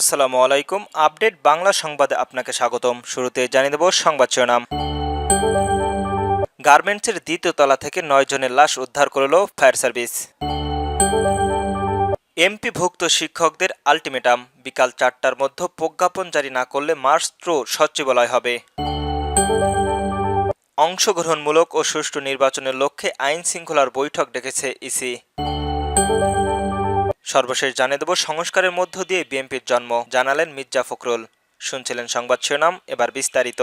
আসসালামু আলাইকুম। আপডেট বাংলা সংবাদে আপনাকে স্বাগতম। শুরুতে জানিয়ে দেব সংবাদ শিরোনাম। গার্মেন্টসের দ্বিতীয় তলা থেকে নয় জনের লাশ উদ্ধার করল ফায়ার সার্ভিস। এমপিভুক্ত শিক্ষকদের আলটিমেটাম। বিকাল চারটার মধ্যে প্রজ্ঞাপন জারি না করলে মার্চ থ্রু সচিবালয় হবে। অংশগ্রহণমূলক ও সুষ্ঠু নির্বাচনের লক্ষ্যে আইন শৃঙ্খলার বৈঠক ডেকেছে ইসি। সর্বশেষ জানিয়ে দেব, সংস্কারের মধ্য দিয়ে বিএনপির জন্ম, জানালেন মির্জা ফখরুল। শুনছিলেন সংবাদ শিরোনাম, এবার বিস্তারিত।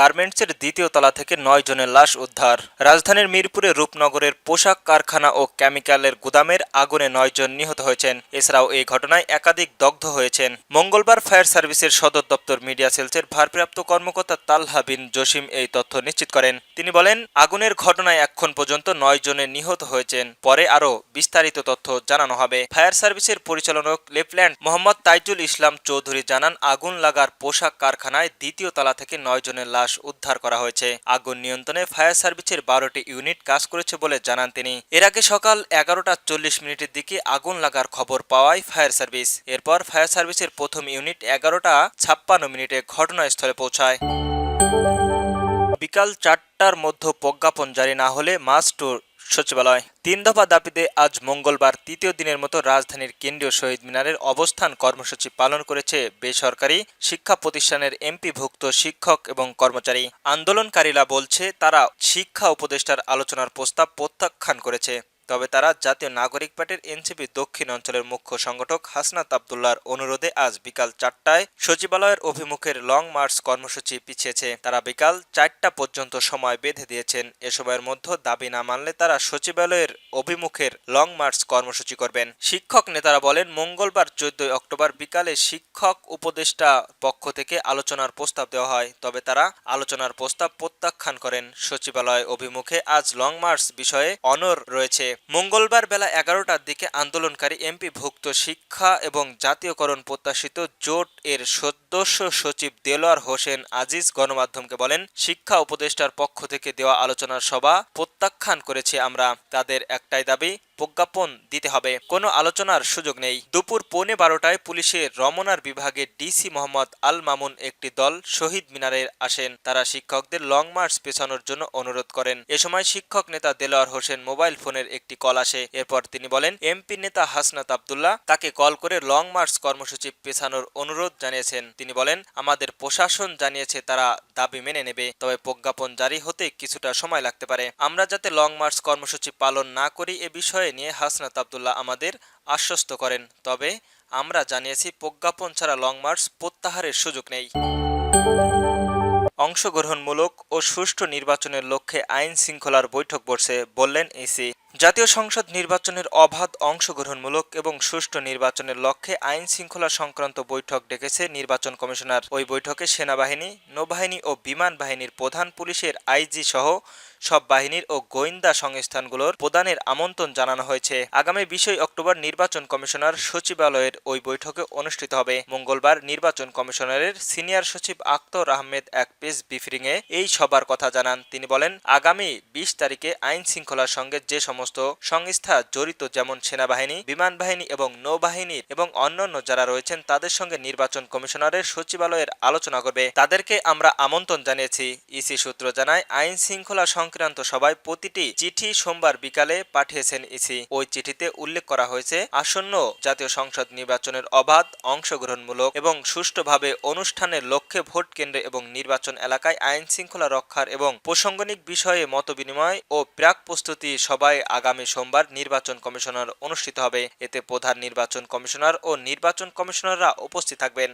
গার্মেন্টসের দ্বিতীয় তলা থেকে নয় জনের লাশ উদ্ধার। রাজধানীর মিরপুরে রূপনগরের পোশাক কারখানা ও কেমিক্যালের গুদামের আগুনে নয় জন নিহত হয়েছেন। এছাড়াও এই ঘটনায় একাধিক দগ্ধ হয়েছেন। মঙ্গলবার ফায়ার সার্ভিসের সদর দপ্তর মিডিয়া সেলসের ভারপ্রাপ্ত কর্মকর্তা তালহা বিন জসিম এই তথ্য নিশ্চিত করেন। তিনি বলেন, আগুনের ঘটনায় এখন পর্যন্ত নয় জনে নিহত হয়েছেন। পরে আরও বিস্তারিত তথ্য জানানো হবে। ফায়ার সার্ভিসের পরিচালক লেফটেন্যান্ট মোহাম্মদ তাইজুল ইসলাম চৌধুরী জানান, আগুন লাগার পোশাক কারখানায় দ্বিতীয় তলা থেকে নয় জনের লাশ উদ্ধার করা হয়েছে। আগুন নিয়ন্ত্রণে ফায়ার সার্ভিসের বারোটি ইউনিট কাজ করেছে বলে জানান তিনি। এর আগে সকাল এগারোটা চল্লিশ মিনিটের দিকে আগুন লাগার খবর পাওয়ায় ফায়ার সার্ভিস। এরপর ফায়ার সার্ভিসের প্রথম ইউনিট এগারোটা ছাপ্পান্ন মিনিটে ঘটনাস্থলে পৌঁছায়। বিকাল চারটার মধ্যে প্রজ্ঞাপন জারি না হলে মাস টু সচিবালয়। তিন দফা দাবিতে আজ মঙ্গলবার তৃতীয় দিনের মতো রাজধানীর কেন্দ্রীয় শহীদ মিনারের অবস্থান কর্মসূচি পালন করেছে বেসরকারি শিক্ষা প্রতিষ্ঠানের এমপিভুক্ত শিক্ষক এবং কর্মচারী। আন্দোলনকারীরা বলছে, তারা শিক্ষা উপদেষ্টার আলোচনার প্রস্তাব প্রত্যাখ্যান করেছে। তবে তারা জাতীয় নাগরিক পার্টির এনসিপি দক্ষিণ অঞ্চলের মুখ্য সংগঠক হাসনাত আবদুল্লার অনুরোধে আজ বিকাল চারটায় সচিবালয়ের অভিমুখের লং মার্চ কর্মসূচি পিছিয়েছে। তারা বিকাল চারটা পর্যন্ত সময় বেঁধে দিয়েছেন। এ সময়ের মধ্যে দাবি না মানলে তারা সচিবালয়ের অভিমুখের লং মার্চ কর্মসূচি করবেন। শিক্ষক নেতারা বলেন, মঙ্গলবার চোদ্দই অক্টোবর বিকালে শিক্ষক উপদেষ্টা পক্ষ থেকে আলোচনার প্রস্তাব দেওয়া হয়। তবে তারা আলোচনার প্রস্তাব প্রত্যাখ্যান করেন। সচিবালয় অভিমুখে আজ লং মার্চ বিষয়ে অনর রয়েছে। মঙ্গলবার বেলা এগারোটার দিকে আন্দোলনকারী এমপি ভুক্ত শিক্ষা এবং জাতীয়করণ প্রত্যাশিত জোট এর সদস্য সচিব দেলোয়ার হোসেন আজিজ গণমাধ্যমকে বলেন, শিক্ষা উপদেষ্টার পক্ষ থেকে দেওয়া আলোচনার সভা প্রত্যাখ্যান করেছি আমরা। তাদের একটাই দাবি প্রজ্ঞাপন দিতে হবে। কোনো আলোচনার সুযোগ নেই। দুপুর পৌনে বারোটায় পুলিশের রমনার বিভাগে ডিসি মোহাম্মদ আল মামুন একটি দল শহীদ মিনারে আসেন। তারা শিক্ষকদের লং মার্চ পেছানোর জন্য অনুরোধ করেন। এ সময় শিক্ষক নেতা দেলোয়ার হোসেন মোবাইল ফোনের একটি কল আসে। এরপর তিনি বলেন, এমপি নেতা হাসনাত আবদুল্লাহ তাকে কল করে লং মার্চ কর্মসূচি পেছানোর অনুরোধ জানিয়েছেন। তিনি বলেন, আমাদের প্রশাসন জানিয়েছে তারা দাবি মেনে নেবে, তবে প্রজ্ঞাপন জারি হতে কিছুটা সময় লাগতে পারে। আমরা যাতে লং মার্চ কর্মসূচি পালন না করি এ বিষয়ে নিয়ে হাসনাত আবদুল্লাহ আমাদের আশ্বস্ত করেন। তবে আমরা জানিয়েছি, প্রজ্ঞাপন ছাড়া লং মার্চ প্রত্যাহারের সুযোগ নেই। অংশগ্রহণমূলক ও সুষ্ঠু নির্বাচনের লক্ষ্যে আইন শৃঙ্খলার বৈঠক বসে, বললেন ইসি। জাতীয় সংসদ নির্বাচনের অবাধ অংশগ্রহণমূলক এবং সুষ্ঠু নির্বাচনের লক্ষ্যে আইন শৃঙ্খলা সংক্রান্ত বৈঠক ডেকেছে নির্বাচন কমিশনার। ওই বৈঠকে সেনাবাহিনী, নৌবাহিনী ও বিমান বাহিনীর প্রধান পুলিশের আইজি সহ সব বাহিনীর ও গোয়েন্দা সংস্থানগুলোর প্রদানের আমন্ত্রণ জানানো হয়েছে। আগামী বিশই অক্টোবর নির্বাচন কমিশনার সচিবালয়ের ওই বৈঠকে অনুষ্ঠিত হবে। মঙ্গলবার নির্বাচন কমিশনারের সিনিয়র সচিব আক্তর আহমেদ এক প্রেস ব্রিফিংয়ে এই সবার কথা জানান। তিনি বলেন, আগামী বিশ তারিখে আইন শৃঙ্খলার সঙ্গে যে সমস্ত সংস্থা জড়িত, যেমন সেনাবাহিনী বিমান বাহিনী এবং নৌবাহিনীর এবং অন্যান্য যারা রয়েছেন, তাদের সঙ্গে নির্বাচন কমিশনারের সচিবালয়ের আলোচনা করবে। তাদেরকে আমরা আমন্ত্রণ জানিয়েছি। ইসি সূত্র জানায়, আইন শৃঙ্খলা সংক্রান্ত সবাই প্রতিটি চিঠি সোমবার বিকালে পাঠিয়েছেন ইসি। ওই চিঠিতে উল্লেখ করা হয়েছে, আসন্ন জাতীয় সংসদ নির্বাচনের অবাধ অংশগ্রহণমূলক এবং সুষ্ঠুভাবে অনুষ্ঠানের লক্ষ্যে ভোট কেন্দ্রে এবং নির্বাচন এলাকায় আইন শৃঙ্খলা রক্ষার এবং প্রসঙ্গনিক বিষয়ে মতবিনিময় ও প্রাক প্রস্তুতি সবাই আগামী সোমবার নির্বাচন কমিশনার অনুষ্ঠিত হবে। এতে প্রধান নির্বাচন কমিশনার ও নির্বাচন কমিশনাররা উপস্থিত থাকবেন।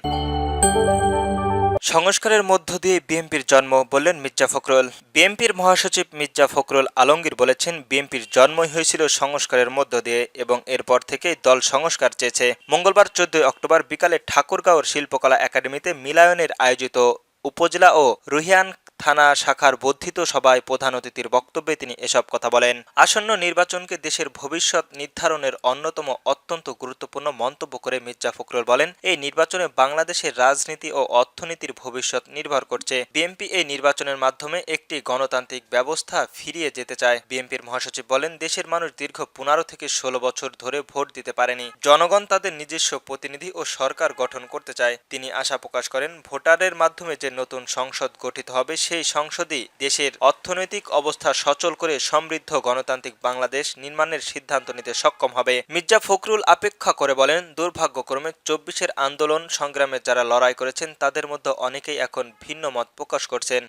সংস্কারের মধ্য দিয়ে বিএনপির জন্ম বললেন মির্জা ফখরুল। বিএনপির মহাসচিব মির্জা ফখরুল আলমগীর বলেছেন, বিএনপির জন্মই হয়েছিল সংস্কারের মধ্য দিয়ে এবং এরপর থেকেই দল সংস্কার চেয়েছে। মঙ্গলবার চোদ্দই অক্টোবর বিকালে ঠাকুরগাঁওর শিল্পকলা একাডেমিতে মিলায়নের আয়োজিত উপজেলা ও রুহিয়ান থানা শাখার বর্ধিত সভায় প্রধান অতিথির বক্তব্যে তিনি এসব কথা বলেন। আসন্ন নির্বাচনকে দেশের ভবিষ্যৎ নির্ধারণের অন্যতম অত্যন্ত গুরুত্বপূর্ণ মন্তব্য করে মির্জা ফখরুল বলেন, এই নির্বাচনে বাংলাদেশের রাজনীতি ও অর্থনীতির ভবিষ্যৎ নির্ভর করছে। বিএনপি এই নির্বাচনের মাধ্যমে একটি গণতান্ত্রিক ব্যবস্থা ফিরিয়ে যেতে চায়। বিএনপির মহাসচিব বলেন, দেশের মানুষ দীর্ঘ পনেরো থেকে ষোলো বছর ধরে ভোট দিতে পারেনি। জনগণ তাদের নিজস্ব প্রতিনিধি ও সরকার গঠন করতে চায়। তিনি আশা প্রকাশ করেন, ভোটারের মাধ্যমে যে নতুন সংসদ গঠিত হবে সেই সংসদই দেশের অর্থনৈতিক অবস্থা সচল করে সমৃদ্ধ গণতান্ত্রিক বাংলাদেশ নির্মাণের সিদ্ধান্ত নিতে সক্ষম হবে। মির্জা ফখরুল আপেক্ষা করে বলেন, দুর্ভাগ্যক্রমে চব্বিশের আন্দোলন সংগ্রামে যারা লড়াই করেছেন, তাদের মধ্যে অনেকেই এখন ভিন্ন মত প্রকাশ করছেন।